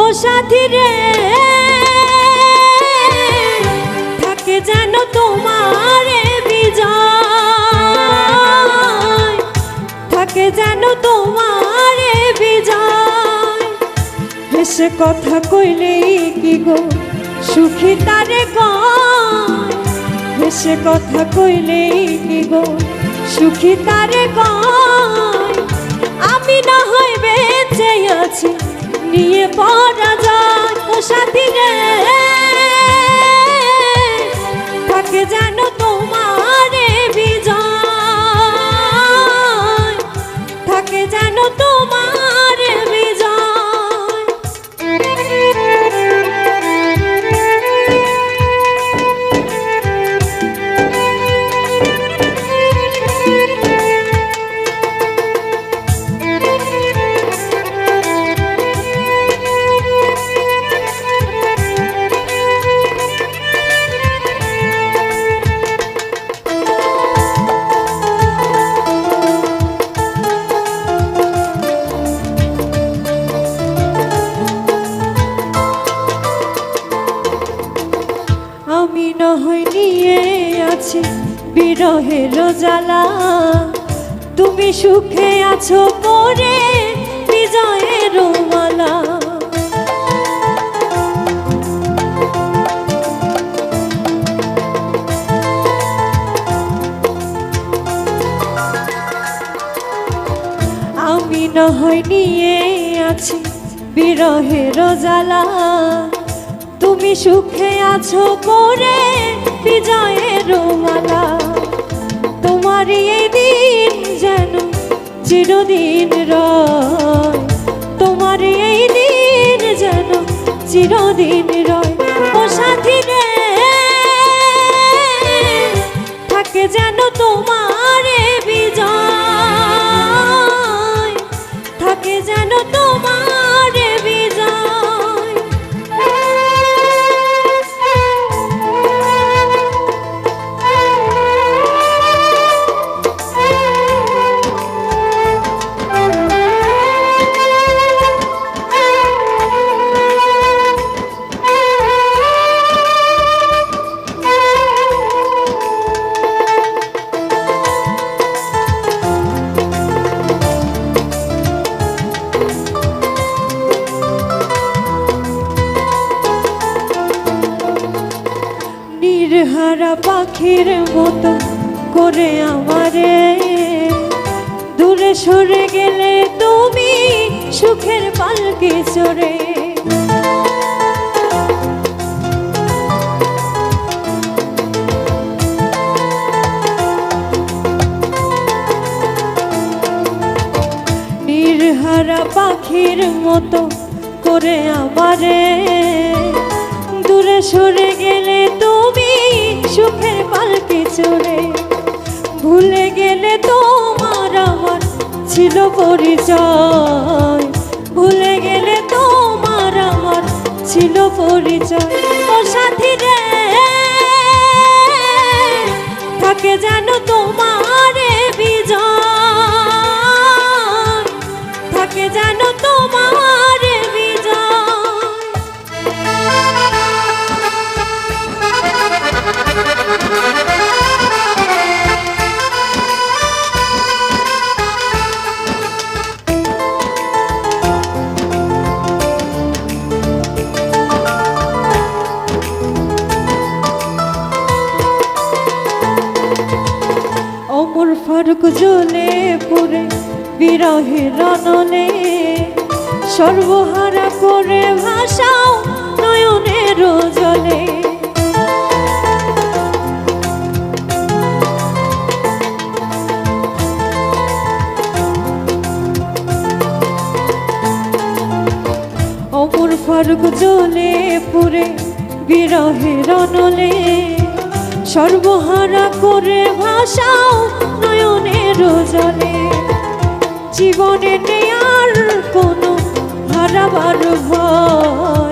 ও সাথী রে। থাকে যেন তোমার বিজয়। থাকে যেন তোমার বিজয়। হেসে কথা কইলেই কি গো সুখী তারে গয় হেসে কথা কইলেই কি গো সুখী তারে গয় আমি না হয় বেঁচে আছি। নিয়ে পড়া যায় সাথী রে। নহয় নিয়ে আছি বিরহের জ্বালা তুমি সুখে আছো পরে বিজয়ের মালা। আমি নহয় নিয়ে আছি বিরহের জ্বালা তুমি সুখে আছো পরে বিজয়ের মালা। তোমারই এই দিন যেন চিরদিন রয়। তোমার এই দিন যেন চিরদিন নির্হারা পাখির মতো করে আমারে। দূরে সরে গেলে তুমি সুখের পালকে চড়ে। নির্হারা পাখির মতো করে আমারে। দূরে সরে গেলে চড়ে ভুলে গেলে তোমার আমার ছিল পরিচয়। ভুলে গেলে তোমার আমার ছিল পরিচয়। ও সাথী রে থাকে যেন তোমার ফারুক জ্বলে পুরে বিরহের রনলে সর্বহারা করে ভাষাও নয়নের জলে। অমর ফারুক পুরে বিরহের রনলে সর্বহারা করে ভাষাও নয়নের জলে। জীবনে নেয়ার কোনো হারাবার ভয়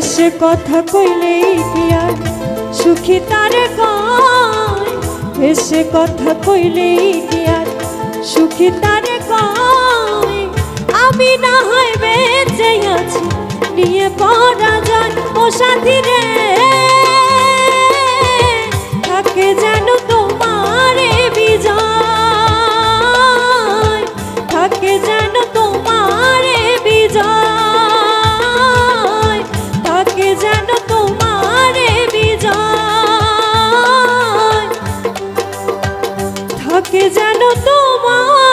এসে কথা কইলেই কি সুখী তার গায় এসে কথা কইলেই কি সুখী তার গায় আমি না হয় বেঁচে আছি। নিয়ে পড়া যায় ও সাথী যেন তোমার